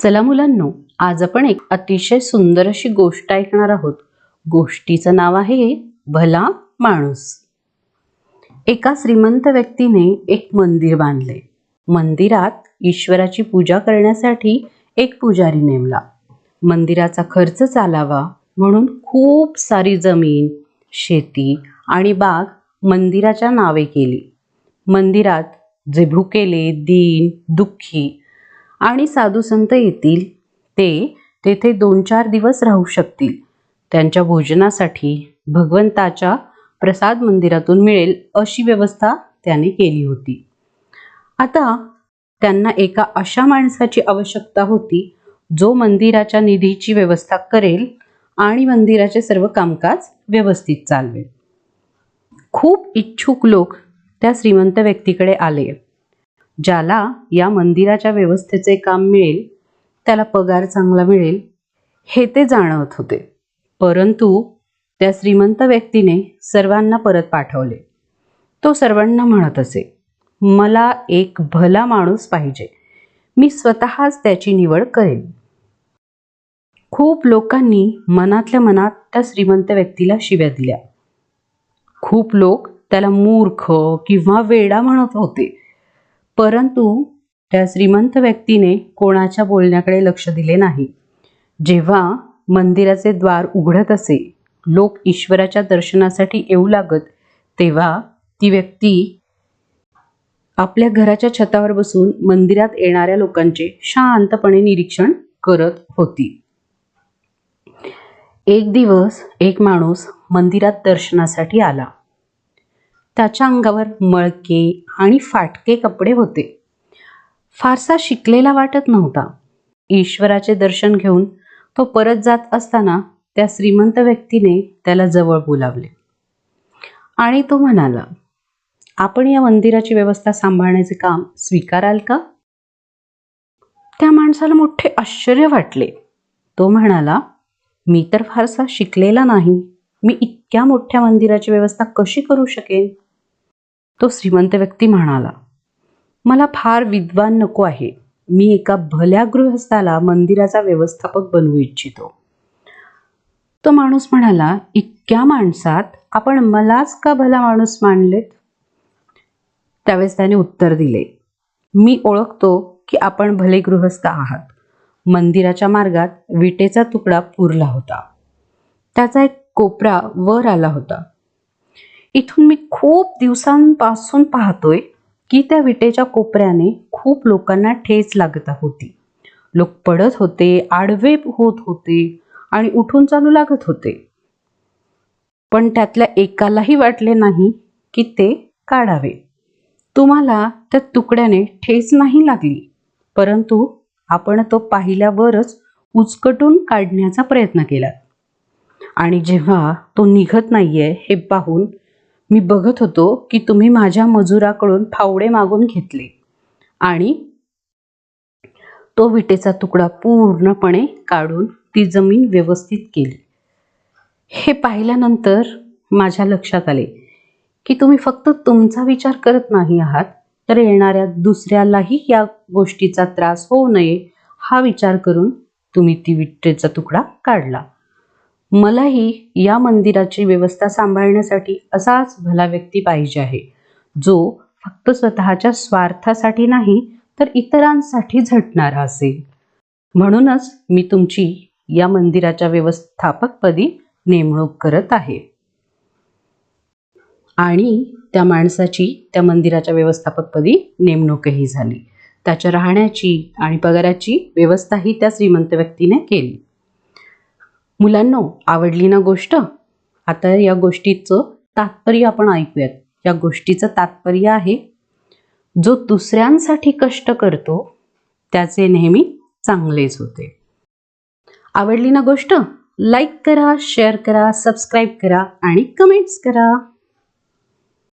चला मुलांनो आज आपण एक अतिशय सुंदर अशी गोष्ट ऐकणार आहोत. गोष्टीचं नाव आहे भला माणूस. एका श्रीमंत व्यक्तीने एक मंदिर बांधले मंदिरात ईश्वराची पूजा करण्यासाठी एक पुजारी नेमला. मंदिराचा खर्च चालावा म्हणून खूप सारी जमीन शेती आणि बाग मंदिराच्या नावे केली. मंदिरात जे भुकेले दीन दुःखी आणि साधू संत येतील. ते तेथे दोन चार दिवस राहू शकतील. त्यांच्या भोजनासाठी भगवंताच्या प्रसाद मंदिरातून मिळेल अशी व्यवस्था त्याने केली होती. आता त्यांना एका अशा माणसाची आवश्यकता होती जो मंदिराच्या निधीची व्यवस्था करेल आणि मंदिराचे सर्व कामकाज व्यवस्थित चालवेल. खूप इच्छुक लोक त्या श्रीमंत व्यक्तीकडे आले. ज्याला या मंदिराच्या व्यवस्थेचे काम मिळेल त्याला पगार चांगला मिळेल हे ते जाणवत होते. परंतु त्या श्रीमंत व्यक्तीने सर्वांना परत पाठवले. तो सर्वांना म्हणत असे मला एक भला माणूस पाहिजे. मी स्वतःच त्याची निवड करेन. खूप लोकांनी मनातल्या मनात त्या श्रीमंत व्यक्तीला शिव्या दिल्या. खूप लोक त्याला मूर्ख किंवा वेडा म्हणत होते. परंतु त्या श्रीमंत व्यक्तीने कोणाच्या बोलण्याकडे लक्ष दिले नाही. जेव्हा मंदिराचे द्वार उघडत असे लोक ईश्वराच्या दर्शनासाठी येऊ लागत तेव्हा ती व्यक्ती आपल्या घराच्या छतावर बसून मंदिरात येणाऱ्या लोकांचे शांतपणे निरीक्षण करत होती. एक दिवस एक माणूस मंदिरात दर्शनासाठी आला. त्याच्या अंगावर मळके आणि फाटके कपडे होते. फारसा शिकलेला वाटत नव्हता. ईश्वराचे दर्शन घेऊन तो परत जात असताना त्या श्रीमंत व्यक्तीने त्याला जवळ बोलावले. आणि तो म्हणाला आपण या मंदिराची व्यवस्था सांभाळण्याचे काम स्वीकाराल का? त्या माणसाला मोठे आश्चर्य वाटले. तो म्हणाला मी तर फारसा शिकलेला नाही. मी इतक्या मोठ्या मंदिराची व्यवस्था कशी करू शकेन? तो श्रीमंत व्यक्ती म्हणाला मला फार विद्वान नको आहे. मी एका भल्या गृहस्थाला मंदिराचा व्यवस्थापक बनवू इच्छितो. तो माणूस म्हणाला इतक्या माणसात आपण मलाच का भला माणूस मानलेत? त्यावेळेस त्याने उत्तर दिले मी ओळखतो की आपण भले गृहस्थ आहात. मंदिराच्या मार्गात विटेचा तुकडा पुरला होता. त्याचा एक कोपरा वर आला होता. इथून मी खूप दिवसांपासून पाहतोय की त्या विटेच्या कोपऱ्याने खूप लोकांना ठेच लागत होती. लोक पडत होते आडवे होत होते आणि उठून चालू लागत होते. पण त्यातल्या एकालाही वाटले नाही की ते काढावे. तुम्हाला त्या तुकड्याने ठेच नाही लागली परंतु आपण तो पाहिल्यावरच उचकटून काढण्याचा प्रयत्न केला. आणि जेव्हा तो निघत नाहीये हे पाहून मी बघत होतो की तुम्ही माझ्या मजुराकडून फावडे मागून घेतले. आणि तो विटेचा तुकडा पूर्णपणे काढून ती जमीन व्यवस्थित केली. हे पाहिल्यानंतर माझ्या लक्षात आले की तुम्ही फक्त तुमचा विचार करत नाही आहात तर येणाऱ्या दुसऱ्यालाही या गोष्टीचा त्रास होऊ नये हा विचार करून तुम्ही ती विटेचा तुकडा काढला. मलाही या मंदिराची व्यवस्था सांभाळण्यासाठी असाच भला व्यक्ती पाहिजे आहे. जो फक्त स्वतःच्या स्वार्थासाठी नाही तर इतरांसाठी झटणारा असेल. म्हणूनच मी तुमची या मंदिराच्या व्यवस्थापकपदी नेमणूक करत आहे. आणि त्या माणसाची त्या मंदिराच्या व्यवस्थापकपदी नेमणूकही झाली. त्याच्या राहण्याची आणि पगाराची व्यवस्थाही त्या श्रीमंत व्यक्तीने केली. मुलांनो आवडली ना गोष्ट? आता या गोष्टीचं तात्पर्य आपण ऐकूयात. या गोष्टीचं तात्पर्य आहे जो दुसऱ्यांसाठी कष्ट करतो त्याचे नेहमी चांगलेच होते. आवडली ना गोष्ट? लाईक करा शेअर करा सबस्क्राईब करा आणि कमेंट्स करा.